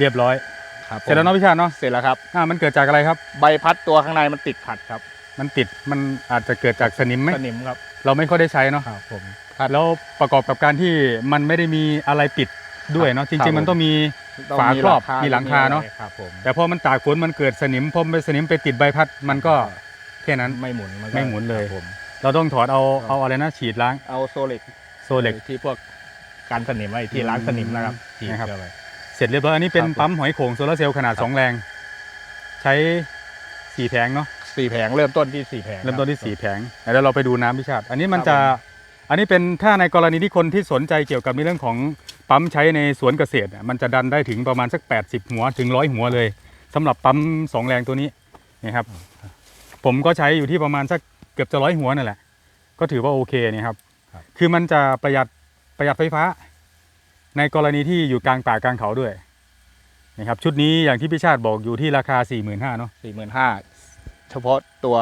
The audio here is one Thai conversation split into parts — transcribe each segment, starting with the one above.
เรียบร้อยครับเสร็จแล้วเนาะพี่ชาติเนาะเสร็จแล้วครับ อ่ามันเกิดจากอะไรครับ ใบพัดตัวข้างในมันติดขัดครับมันติดมันอาจจะเกิดจากสนิมไหมสนิมครับเราไม่ค่อยได้ใช้เนาะครับผมแล้วประกอบกับการที่มันไม่ได้มีอะไรปิดด้วยเนาะจครัริงบๆมันต้องมีต้องฝาครอบมีหลังคาเนอะมีอะไรครับผมแต่พอมันตากฝนมันเกิดสนิมพอมไปสนิมไปติดใบพัดมันก็แค่นั้นไม่หมุนนก็ไม่หมุนเลยครับผมเราต้องถอดเอาครับเอาอะไรนะฉีดล้างเอาโซเล็กโซเล็กที่พวกกันสนิมไว้ที่ล้างสนิมนะครับอืมฉีดนะครับเข้าไปเสร็จเรียบร้อยอันนี้เป็นครับผม ปั๊มหอยโข่งโซลาร์เซลล์ขนาดครับ2แรง ใช้สี่แผงเนาะสี่แผงเริ่มต้นที่สี่แผงเริ่มต้นที่คบสี่แผงแล้วเราไปดูน้ำพิชาติ อันนี้มันจะครับอันนี้เป็นถ้าในกรณีที่คนที่สนใจเกี่ยวกับในเรื่องของปั๊มใช้ในสวนเกษตรอะมันจะดันได้ถึงประมาณสัก 80 หัวถึงร้อยหัวเลยสำหรับปั๊มสองแรงตัวนี้นะครับ ผมก็ใช้อยู่ที่ประมาณสักเกือบจะร้อยหัวนั่นแหละ ก็ถือว่าโอเคเนะครับ ครับ คือมันจะประหยัดประหยัดไฟฟ้า ในกรณีที่อยู่กลางป่ากลางเขาด้วยนะครับชุดนี้อย่างที่พี่ชาติบอกอยู่ที่ราคา 4 5 0 0 0เนาะสี่หมื่นห้าเฉพาะตัว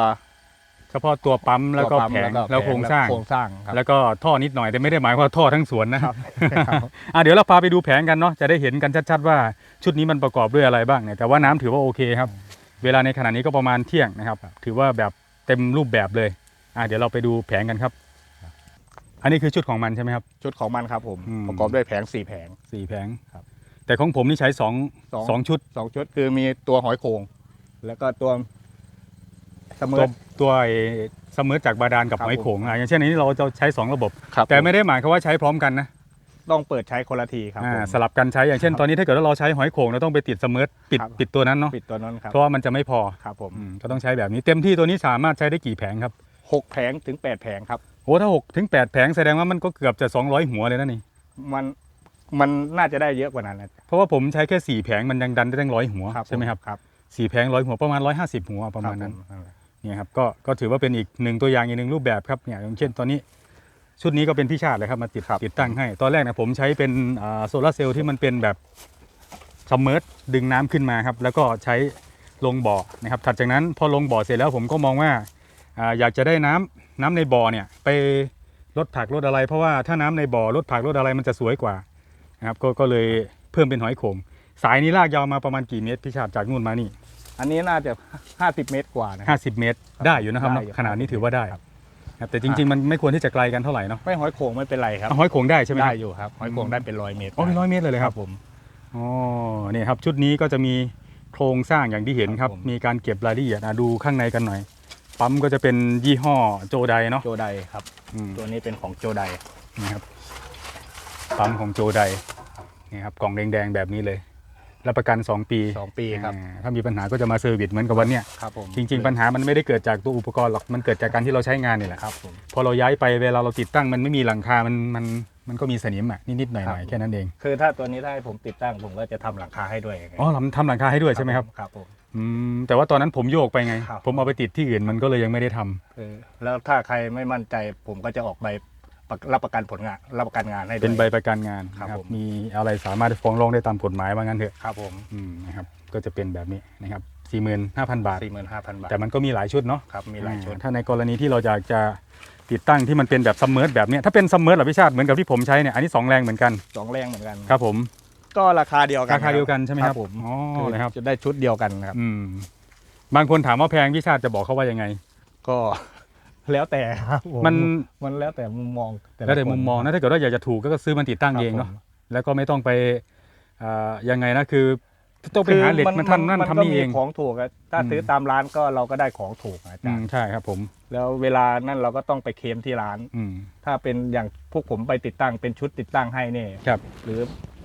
เฉพาะตัวปั๊มแล้วก็ตัวปั๊มแผงก็แล้วโครงสร้าง โครงสร้างครับ แล้วก็ท่อนิดหน่อยแต่ไม่ได้หมายว่าท่อทั้งสวนนะครับ อะเดี๋ยวเราพาไปดูแผงกันเนาะจะได้เห็นกันชัดๆว่าชุดนี้มันประกอบด้วยอะไรบ้างเนี่ยแต่ว่าน้ำถือว่าโอเคครับ เวลาในขณะนี้ก็ประมาณเที่ยงนะครับ ถือว่าแบบเต็มรูปแบบเลย อะเดี๋ยวเราไปดูแผงกันครับ อันนี้คือชุดของมันใช่ไหมครับ ชุดของมันครับผมอืม ประกอบด้วยแผงสี่แผง สี่แผงครับแต่ของผมนี่ใช้สองสอง สองชุดสองชุดคือมีตัวหอยโข่งแล้วก็ตัวเสมตัวอตัวไอ้เสมอจากบาดาลกับครับ หอยโขงอะอย่างเช่นอันนี้เราจะใช้สองระบบ ครับแต่ไม่ได้หมายความว่าใช้พร้อมกันนะต้องเปิดใช้คนละทีครับอ่าผม สลับกันใช้อย่างเช่น ครับตอนนี้ถ้าเกิดว่าเราใช้หอยโขงเราต้องไปติดเสมอปิดครับ ปิดตัวนั้นเนาะปิดตัวนั้นครับเพราะว่ามันจะไม่พอครับผมอืมก็ต้องใช้แบบนี้เต็มที่ตัวนี้สามารถใช้ได้กี่แผงครับหกแผงถึงแปดแผงครับ โอ้ถ้า6ถึง8แผงแสดงว่ามันก็เกือบจะ200หัวเลยนะนี่ มันมันน่าจะได้เยอะกว่านั้นนะเพราะว่าผมใช้แค่4แผงมันยังดันได้ตั้งร้อยหัวใช่ไหมครับครับสี่แผงร้อยหัวประมาณ150หัวประมาณนั้นคบผนั่นแหละเนี่ยครับก็ก็ถือว่าเป็นอีกหนึ่งตัวอย่างอีกหนึ่งรูปแบบครับเนี่ยอย่างเช่นตอนนี้ชุดนี้ก็เป็นพี่ชาติเลยครับมาติดติดตั้งให้ ตอนแรกนะผมใช้เป็นโซลาร์เซลล์ที่มันเป็นแบบซัมเมอร์ดึงน้ำขึ้นมาครับ แล้วก็ใช้ลงบ่อนะครับถัดจากนั้นพอลงบ่อเสร็จแล้วผมก็มองว่าอ่าอยากจะได้น้ำ น้ำในบ่อเนี่ยไปลดผักลดอะไร เพราะว่าถ้าน้ำในบ่อลดผักลดอะไรมันจะสวยกว่านะครับก็ก็เลยเพิ่มเป็นหอยโขงสายนี้ลากยาวมาประมาณกี่เมตรพี่ชาติจากนู่นมานี่อันนี้น่าจะห้าสิบเมตรกว่านะห้าสิบเมตรได้อยู่นะครับได้เนอะอยู่ขนาดนี้ถือว่าได้ครับครับแต่จริง ๆ มันไม่ควรที่จะไกลกันเท่าไหร่เนาะไม่หอยโข่งไม่เป็นไรครับเอาหอยโขงได้ใช่ไหมคได้รับอยู่ครับหอยโข่งได้เป็นร้อยเมตรอ๋อเป็นร้อยเมตรเลยเลยครับผมอ๋อเนี่ยครับชุดนี้ก็จะมีโครงสร้างอย่างที่เห็นครับครับผมมีการเก็บรายละเอียดอะดูข้างในกันหน่อย ปั๊มก็จะเป็นยี่ห้อโจไดเนาะโจไดครับ อืมตัวนี้เป็นของโจไดนี่ครับ ปั๊มของโจไดนี่ครับกล่องแดงๆแบบนี้เลย รับประกัน 2 ปีสองปีครับอ่าถ้ามีปัญหาก็จะมาเซอร์วิสเหมือนกับวันเนี้ยครับผมจริง ๆ ปัญหามันไม่ได้เกิดจากตัวอุปกรณ์หรอกมันเกิดจากการที่เราใช้งานนี่แหละครับผมพอเราย้ายไปเวลาเราติดตั้งมันไม่มีหลังคา มันมัน มันก็มีสนิมอะนิดๆหน่ครัอยบๆแค่นั้นเองคือถ้าตัวนี้ถ้าให้ผมติดตั้งผมก็จะทำหลังคาให้ด้วยอ๋อเราทำหลังคาให้ด้วยใช่ไหมครับครับผม อืมแต่ว่าตอนนั้นผมโยกไปไง ครับ ผมเอาไปติดที่อื่นมันก็เลยยังไม่ได้ทำคือแล้วถ้าใครไม่มั่นใจผมก็จะออกใบประรับประกันผลงาน รับประกันงานให้ด้วย เป็นใบประกันงานครับนะผม มีอะไรสามารถฟ้องร้องได้ตามกฎหมายว่างั้นเถอะครับผมอืมนะครับก็จะเป็นแบบนี้นะครับ45,000 บาท สี่หมื่นห้าพันบาทแต่มันก็มีหลายชุดเนาะครับมีหลายชุด อ่ถ้าในกรณีที่เราอยากจะ ติดตั้งที่มันเป็นแบบซัมเมอร์แบบเนี้ยถ้าเป็นซัมเมอร์เหรอพี่ชาติเหมือนกับที่ผมใช้เนี่ยอันนี้สองแรงเหมือนกันสองแรงเหมือนกันครับผมก็ราคาเดียวกันราคาเดียวกันใช่ไหมครับผมอ๋อคือนะครับจะได้ชุดเดียวกันครับอืมบางคนถามว่าแพงพี่ชาติจะบอกเขาว่ายังไง ก็แล้วแต่ครับผมันมันแล้วแต่มุมมองละแล้วแต่คนมุมมองนะถ้าเกิดว่าอยากจะถูกก็ซื้อมันติดตั้งเองเนาะครับผมแล้วก็ไม่ต้องไปอ่ายังไงนะคือ ต้องไปหาเหล็กมันทำนั่นทำนี่เองก็มีของถูกอะถ้าอืมซื้อตามร้านก็เราก็ได้ของถูกอะอาอืจารมย์ใช่ครับผม แล้วเวลานั่นเราก็ต้องไปเคลมที่ร้านอืมถ้าเป็นอย่างพวกผมไปติดตั้งเป็นชุดติดตั้งให้เนี่ยครับหรือ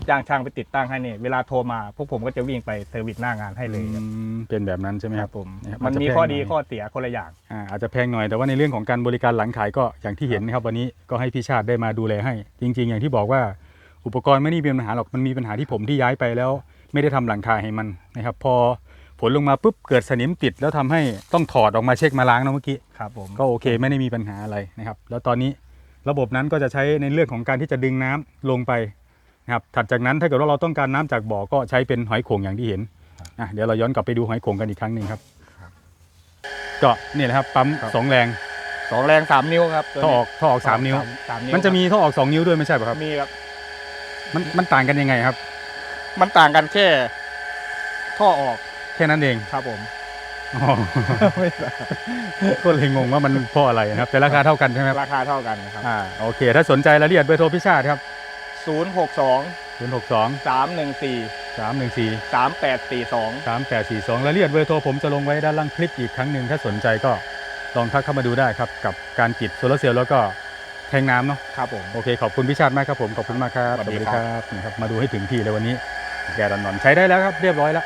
จ้างช่างไปติดตั้งให้เนี่ยเวลาโทรมาพวกผมก็จะวิ่งไปเซอร์วิสหน้างานให้เลยอืมเป็นแบบนั้นใช่ไหมครับผมนะครับมันอาจจะมีแพงข้อดีหน่อยข้อเสียคนละอย่างอ่าอาจจะแพงหน่อยแต่ว่าในเรื่องของการบริการหลังขายก็อย่างที่เห็นนะครับวันนี้ก็ให้พี่ชาติได้มาดูแลให้ จริง ๆ อย่างที่บอกว่าอุปกรณ์ไม่ได้มีปัญหาหรอกมันมีปัญหาที่ผมที่ย้ายไปแล้ว ไม่ได้ทำหลังคาให้มันนะครับ พอฝนลงมาปุ๊บเกิดสนิมติด แล้วทำให้ต้องถอดออกมาเช็คมาล้างเนอะเมื่อกี้ครับผมก็โอเคไม่ได้มีปัญหาอะไรนะครับ แล้วตอนนี้ระบบนั้นก็จะใช้ในเรื่องของการที่จะดึงน้ำลงไปนะครับถัดจากนั้นถ้าเกิดว่าเราต้องการน้ำจากบ่อก็ใช้เป็นหอยโข่งอย่างที่เห็นอะเดี๋ยวเราย้อนกลับไปดูหอยโข่งกันอีกครั้งหนึ่งครับก็นี่แหละครับปั๊มสองแรงสองแรงสามนิ้วครับท่อออกท่อออกสามนิ้วสามนิ้วมันจะมีท่อออกสองนิ้วด้วยไม่ใช่ป่ะครับมีครับมันมันต่างกันยังไงครับ มันต่างกันแค่ ท่อออกแค่นั้นเองครับผมอ๋อก็เลยงงว่ามันเพราะอะไรนะครับ แต่ราคาเท่ากันใช่ไหมครับราคาเท่ากันนะครับอ่าโอเค ถ้าสนใจรายละเอียดเบอร์โทรพิชาติครับ 0 6 2 0 6 2 3 1 4 3 1 4 3 8 4 2 3 8 4 2รายละเอียดเบอร์โทรผมจะลงไว้ด้านล่างคลิปอีกครั้งหนึ่งถ้าสนใจก็ลองทักเข้ามาดูได้ครับ กับการติดโซลาร์เซลล์แล้วก็แทงน้ำเนาะครับผมโอเคขอบคุณพิชาติมากครับผมขอบคุณมากครับสวัสดีครับบนี่ครับมาดูให้ถึงที่เลยวันนี้ แกดันนอนใช้ได้แล้วครับเรียบร้อยแล้ว